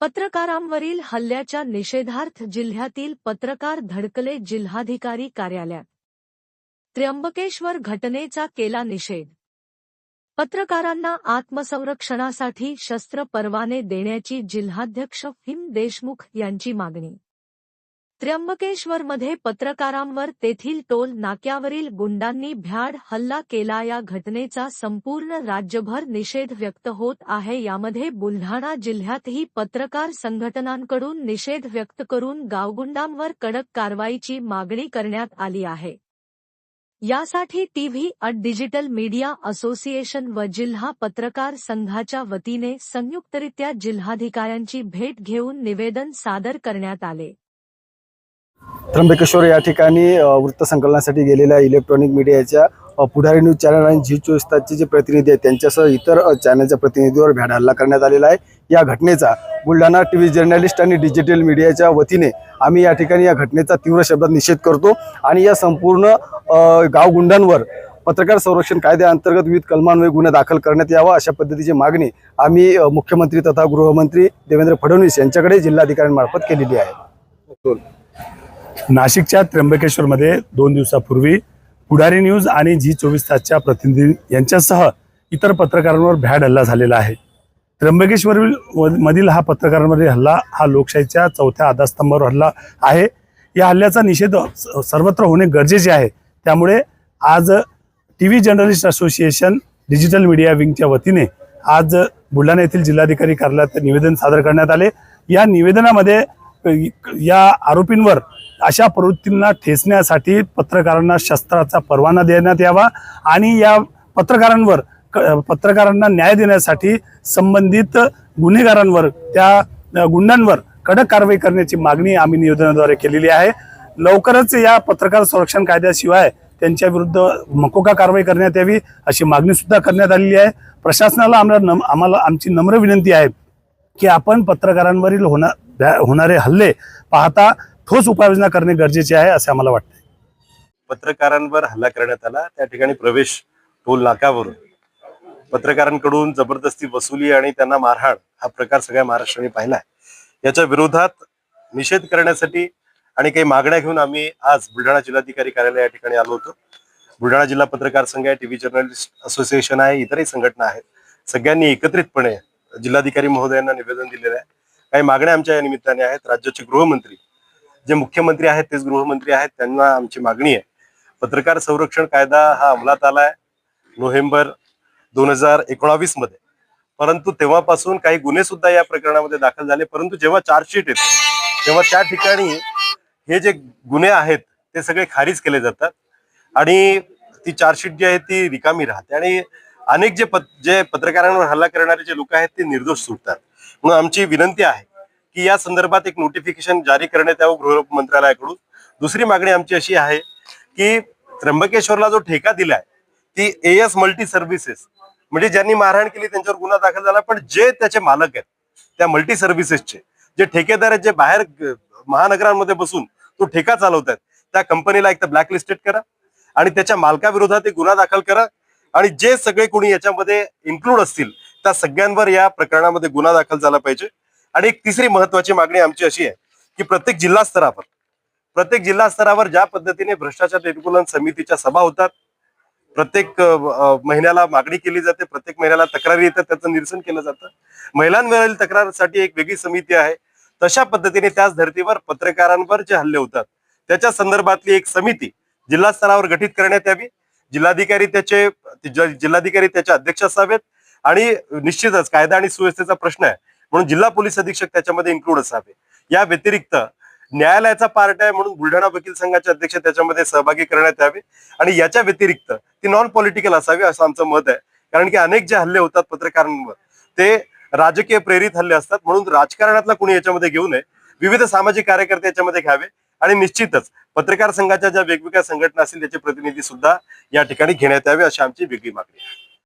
पत्रकारांवरील हल्ल्याच्या निषेधार्थ जिल्ह्यातील पत्रकार धडकले जिल्हाधिकारी कार्यालयात. त्र्यंबकेश्वर घटनेचा केला निषेध. पत्रकारांना आत्मसंरक्षणासाठी शस्त्र परवाने देण्याची जिल्हाध्यक्ष हिम देशमुख यांची मागणी. त्र्यंबकेश्वरमध्ये पत्रकारांवर तेथील टोल नाक्यावरील गुंडांनी भ्याड हल्ला केला. या घटनेचा संपूर्ण राज्यभर निषेध व्यक्त होत आहे. यामध्ये बुलढाणा जिल्ह्यातही पत्रकार संघटनांकडून निषेध व्यक्त करून गावगुंडांवर कडक कारवाईची मागणी करण्यात आली आहे. यासाठी टीव्ही अट डिजिटल मीडिया असोसिएशन व जिल्हा पत्रकार संघाच्या वतीने संयुक्तरित्या जिल्हाधिकाऱ्यांची भेट घेऊन निवेदन सादर करण्यात आले. त्र्यंबकेश्वर या ठिकाणी वृत्तसंकलनासाठी गेलेल्या इलेक्ट्रॉनिक मीडियाच्या पुढारी न्यूज चॅनल आणि झी चोवीस तासचे जे प्रतिनिधी आहेत त्यांच्यासह इतर चॅनलच्या प्रतिनिधीवर भ्याड हल्ला करण्यात आलेला आहे. या घटनेचा बुलढाणा टी व्ही जर्नलिस्ट आणि डिजिटल मीडियाच्या वतीने आम्ही या ठिकाणी या घटनेचा तीव्र शब्दात निषेध करतो आणि या संपूर्ण गावगुंडांवर पत्रकार संरक्षण कायद्याअंतर्गत विविध कलमान्वये गुन्हा दाखल करण्यात यावा अशा पद्धतीची मागणी आम्ही मुख्यमंत्री तथा गृहमंत्री देवेंद्र फडणवीस यांच्याकडे जिल्हाधिकाऱ्यांमार्फत केलेली आहे. हो. नाशिकच्या त्र्यंबकेश्वरमध्ये दोन दिवसापूर्वी पुढारी न्यूज आणि झी चोवीस तासच्या प्रतिनिधी यांच्यासह इतर पत्रकारांवर भ्याड हल्ला झालेला आहे. त्र्यंबकेश्वर मधील हा पत्रकारांवरील हल्ला हा लोकशाहीच्या चौथ्या आधारस्तंभावर हल्ला आहे. या हल्ल्याचा निषेध सर्वत्र होणे गरजेचे आहे. त्यामुळे आज T V journalist association digital media विंगच्या वतीने आज बुलढाणा येथील जिल्हाधिकारी कार्यालयात निवेदन सादर करण्यात आले. या निवेदनामध्ये या आरोपींवर अशा प्रवृत्तींना ठेचण्यासाठी पत्रकारांना शस्त्राचा परवाना देण्यात यावा आणि या पत्रकारांवर क- पत्रकारांना न्याय देण्यासाठी संबंधित गुन्हेगारांवर त्या गुंडांवर कडक कारवाई करण्याची मागणी आम्ही निवेदनाद्वारे केलेली आहे. लवकरच या पत्रकार संरक्षण कायद्याशिवाय त्यांच्या विरुद्ध मकोका कारवाई करण्यात यावी अशी मागणी सुद्धा करण्यात आलेली आहे. प्रशासनाला आम्हाला नम आम्हाला आमची नम्र विनंती आहे की आपण पत्रकारांवरील होणार होणारे हल्ले पाहता ठोस उपाययोजना करणे गरजेचे आहे असे आम्हाला वाटते पत्रकारांवर हल्ला करण्यात आला. त्या ठिकाणी प्रवेश टोल नाकावरून. पत्रकारांकडून जबरदस्ती वसुली आणि त्यांना मारहाण हा प्रकार सगळ्या महाराष्ट्राने पाहिलाय. याच्या विरोधात निषेध करण्यासाठी आणि काही मागण्या घेऊन आम्ही आज बुलढाणा जिल्हाधिकारी कार्यालय या ठिकाणी आलो होतो. बुलढाणा जिल्हा पत्रकार संघ आहे टीव्ही जर्नलिस्ट असोसिएशन आहे इतरही संघटना आहेत. सगळ्यांनी एकत्रितपणे जिल्हाधिकारी महोदयांना निवेदन दिलेलं आहे. काही मागण्या आमच्या या निमित्ताने आहेत. राज्याचे गृहमंत्री जे मुख्यमंत्री आहेत तेच गृहमंत्री आहेत त्यांना आमची मागणी आहे. पत्रकार संरक्षण कायदा हा अंमलात आलाय नोव्हेंबर दोन हजार एकोणावीसमध्ये. परंतु तेव्हापासून काही गुन्हे सुद्धा या प्रकरणामध्ये दाखल झाले. परंतु जेव्हा चार्जशीट येते तेव्हा त्या ठिकाणी हे जे गुन्हे आहेत ते सगळे खारिज केले जातात आणि ती चार्जशीट जी आहे ती रिकामी राहते. आणि अनेक जे पत जे पत्रकारांवर हल्ला करणारे जे लोक आहेत ते निर्दोष सुटतात. म्हणून आमची विनंती आहे की या संदर्भात एक नोटिफिकेशन जारी करण्यात यावं गृह मंत्रालयाकडून. दुसरी मागणी आमची अशी आहे की त्र्यंबकेश्वरला जो ठेका दिलाय ती एएस मल्टी सर्व्हिसेस म्हणजे ज्यांनी मारहाण केली त्यांच्यावर गुन्हा दाखल झाला पण जे त्याचे मालक आहेत त्या मल्टी सर्व्हिसेसचे जे ठेकेदार आहेत जे बाहेर महानगरांमध्ये बसून तो ठेका चालवतात त्या कंपनीला एक तर ब्लॅकलिस्टेड करा आणि त्याच्या मालकाविरोधात एक गुन्हा दाखल करा आणि जे सगळे कोणी याच्यामध्ये इन्क्लूड असतील त्या सगळ्यांवर या प्रकरणामध्ये गुन्हा दाखल झाला पाहिजे. आणि एक तिसरी महत्वाची मागणी आमची अशी आहे की प्रत्येक जिल्हा स्तरावर प्रत्येक जिल्हा स्तरावर ज्या पद्धतीने भ्रष्टाचार निर्मूलन समितीच्या सभा होतात प्रत्येक महिन्याला मागणी केली जाते प्रत्येक महिन्याला तक्रारी येतात त्याचं निरसन केलं जातं. महिलांवरील तक्रारसाठी एक वेगळी समिती आहे. तशा पद्धतीने त्याच धर्तीवर पत्रकारांवर जे हल्ले होतात त्याच्या संदर्भातली एक समिती जिल्हा स्तरावर गठीत करण्यात यावी. जिल्हाधिकारी त्याचे जिल्हाधिकारी त्याचे अध्यक्ष असावेत. आणि निश्चितच कायदा आणि सुव्यवस्थेचा प्रश्न आहे. म्हणून जिल्हा पोलीस अधीक्षक त्याच्यामध्ये इन्क्लूड असावे. या व्यतिरिक्त न्यायालयाचा पार्ट आहे म्हणून बुलढाणा वकील संघाचे अध्यक्ष त्याच्यामध्ये सहभागी करण्यात यावे. आणि याच्या व्यतिरिक्त ती नॉन पॉलिटिकल असावी असं आमचं मत आहे. कारण की अनेक जे हल्ले होतात पत्रकारांवर ते राजकीय प्रेरित हल्ले असतात. म्हणून राजकारणातला कुणी याच्यामध्ये घेऊ नये. विविध सामाजिक कार्यकर्ते याच्यामध्ये घ्यावे. आणि निश्चितच पत्रकार संघाच्या ज्या वेगवेगळ्या संघटना असतील त्याचे प्रतिनिधी सुद्धा या ठिकाणी घेण्यात यावे अशी आमची वेगळी मागणी आहे.